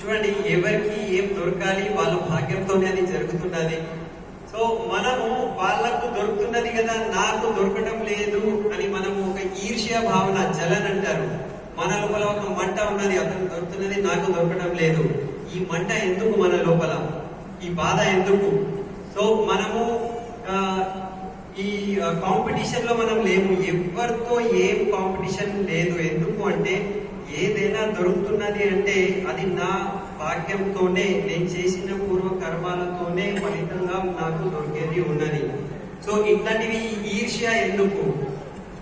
చూడండి ఎవరికి ఏం దొరకాలి వాళ్ళ భాగ్యంతోనే అది జరుగుతున్నది. సో మనము వాళ్ళకు దొరుకుతున్నది కదా నాకు దొరకడం లేదు అని మనము ఒక ఈర్ష్య భావన జలన్ అంటారు. మన లోపల ఒక మంట ఉన్నది అతను దొరుకుతున్నది నాకు దొరకడం లేదు. ఈ మంట ఎందుకు మన లోపల? ఈ బాధ ఎందుకు? సో మనము ఈ కాంపిటీషన్లో మనం లేము. ఎవరితో ఏం కాంపిటీషన్ లేదు? ఎందుకు అంటే ఏదైనా దొరుకుతున్నది అంటే అది నా భాగ్యంతోనే నేను చేసిన పూర్వ కర్మాలతోనే ఫలితంగా నాకు దొరికేది ఉన్నది. సో ఇట్లాంటివి ఈర్ష్య ఎందుకు?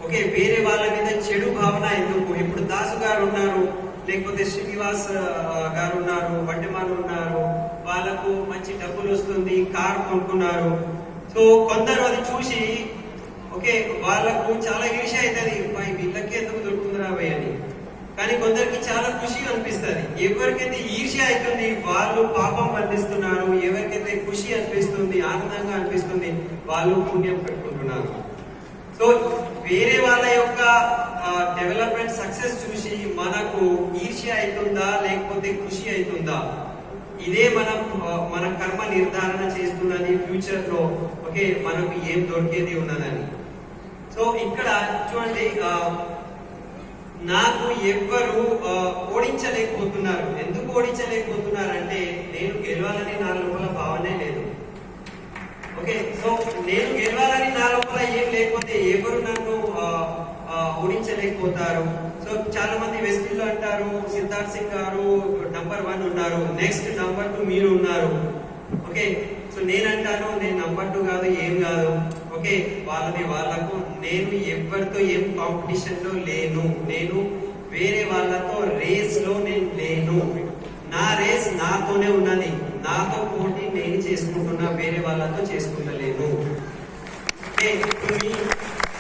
ఓకే వేరే వాళ్ళ మీద చెడు భావన ఎందుకు? ఇప్పుడు దాసు గారు ఉన్నారు లేకపోతే శ్రీనివాస్ గారు ఉన్నారు వడ్డమాలు ఉన్నారు వాళ్ళకు మంచి డబ్బులు వస్తుంది కార్ కొనుక్కున్నారు. సో కొందరు అది చూసి ఓకే వాళ్ళకు చాలా ఈర్ష్య అవుతుంది "అబ్బా, వీళ్ళకి ఎందుకు దొరుకుతుందిరా భయ్ అని కానీ కొందరికి చాలా ఖుషి అనిపిస్తుంది. ఎవరికైతే ఈర్ష్య అవుతుంది వాళ్ళు పాపం అందిస్తున్నారు ఎవరికైతే ఖుషి అనిపిస్తుంది ఆనందంగా అనిపిస్తుంది వాళ్ళు పుణ్యం పెట్టుకుంటున్నారు. సో వేరే వాళ్ళ యొక్క డెవలప్మెంట్ సక్సెస్ చూసి మనకు ఈర్ష్య అవుతుందా లేకపోతే ఖుషి అవుతుందా? ఇదే మనం మన కర్మ నిర్ధారణ చేస్తున్నది ఫ్యూచర్లో ఓకే మనకు ఏం దొరికేది ఉన్నదని. సో ఇక్కడ చూడండి నాకు ఎవ్వరు ఓడించలేకపోతున్నారు. ఎందుకు ఓడించలేకపోతున్నారు అంటే నేను గెలవాలని నా లోపల భావనే లేదు. ఓకే సో నేను గెలవాలని నా లోపల ఏం లేకపోతే ఎవరు నన్ను ఓడించలేకపోతారు. సో చాలా మంది వెస్టిల్లో అంటారు సిద్ధార్థ్ సింగ్ గారు నంబర్ వన్ ఉన్నారు నెక్స్ట్ నంబర్ టూ మీరు ఉన్నారు. ఓకే సో నేను అంటాను నేను నంబర్ టూ కాదు ఏం కాదు. ఓకే వాళ్ళని వాళ్ళకు నేను ఎవరితో ఏం కాంపిటీషన్లో లేను. నేను వేరే వాళ్ళతో రేస్లో నేను లేను. నా రేస్ నాతోనే ఉన్నది. నాతో పోటీ నేను చేసుకుంటున్నా వేరే వాళ్ళతో చేసుకుంటలేను.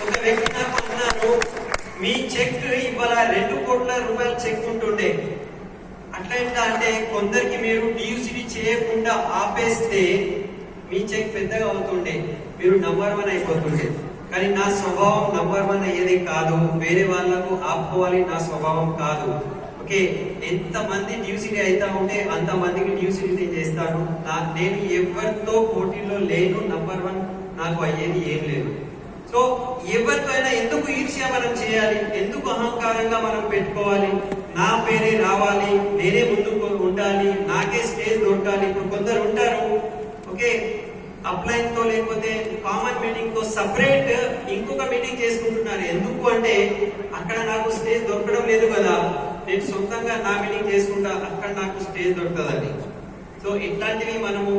ఒక వ్యక్తి నాకు అన్నారు మీ చెక్ ఇవాళ రెండు కోట్ల రూపాయల చెక్ ఉంటుండే. అట్లా ఏంటంటే అంటే కొందరికి మీరు డియూసిడి చేయకుండా ఆపేస్తే మీ చెక్ పెద్దగా అవుతుండే మీరు నంబర్ వన్ అయిపోతుండే కానీ నా స్వభావం నంబర్ వన్ అయ్యేది కాదు. వేరే వాళ్ళకు ఆపుకోవాలి నా స్వభావం కాదు. ఓకే? ఎంత మంది డ్యూసిటీ అవుతా ఉంటే అంత మందికి డ్యూసిటీ నేను చేస్తాను. నా- నేను ఎవరితో పోటీలో లేను నంబర్ వన్ నాకు అయ్యేది ఏం లేదు. సో ఎవరితోనైనా ఎందుకు ఈర్ష్య మనం చేయాలి? ఎందుకు అహంకారంగా మనం పెట్టుకోవాలి? నా పేరే రావాలి నేనే ముందుకు ఉండాలి నాకే స్టేజ్ దొరకాలి ఇప్పుడు కొందరు ఉంటారు ఓకే అప్లైన్తో లేకపోతే కామన్ మీటింగ్తో సపరేట్ ఇంకొక మీటింగ్ చేసుకుంటున్నారు. ఎందుకు అంటే అక్కడ నాకు స్టేజ్ దొరకడం లేదు కదా. నేను సొంతంగా నా మీటింగ్ చేసుకుంటా అక్కడ నాకు స్టేజ్ దొరుకుతుందండి సో ఇట్లాంటివి మనము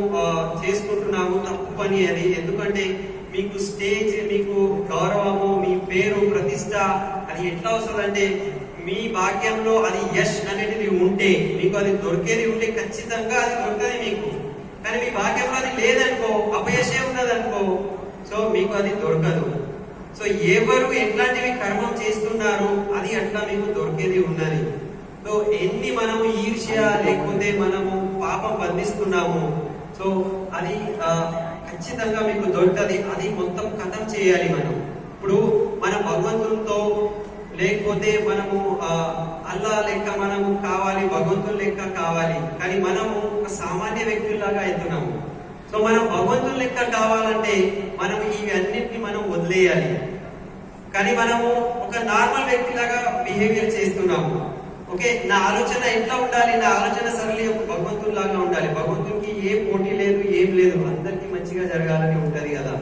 చేసుకుంటున్నాము. తప్పు పని అది. ఎందుకంటే మీకు స్టేజ్ మీకు గౌరవము మీ పేరు ప్రతిష్ట అది ఎట్లా వస్తుందంటే మీ భాగ్యంలో అది యష్ అనేది ఉంటే మీకు అది దొరికేది ఉంటే ఖచ్చితంగా అది దొరుకుతుంది మీకు. కానీ మీ భాగ్యం అది లేదనుకో అపయశే ఉన్నదనుకో సో మీకు అది దొరకదు. సో ఎవరు ఎట్లాంటివి కర్మం చేస్తున్నారు అది అట్లా మీకు దొరికేది ఉన్నది సో ఎన్ని మనము ఈర్ష్య లేకపోతే మనము పాపం బంధిస్తున్నాము సో అది ఖచ్చితంగా మీకు దొరుకుతుంది. అది మొత్తం కథం చేయాలి మనం. ఇప్పుడు మన భగవంతునితో లేకపోతే మనము అల్లా లెక్క మనము కావాలి భగవంతుని లెక్క కావాలి. కానీ మనము ఒక సామాన్య వ్యక్తుల్లాగా అవుతున్నాము. సో మనం భగవంతుని లెక్క కావాలంటే మనం ఇవి అన్నింటినీ మనం వదిలేయాలి. కానీ మనము ఒక నార్మల్ వ్యక్తిలాగా బిహేవియర్ చేస్తున్నాము. ఓకే నా ఆలోచన ఎట్లా ఉండాలి? నా ఆలోచన సరళి ఒక భగవంతునిలాగా ఉండాలి. భగవంతునికి ఏ పోటీ లేదు ఏం లేదు అందరికీ మంచిగా జరగాలని ఉంటది కదా.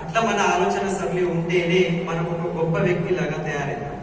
అట్లా మన ఆలోచన సరళి ఉంటేనే మనం ఒక గొప్ప వ్యక్తిలాగా తయారవుతాం.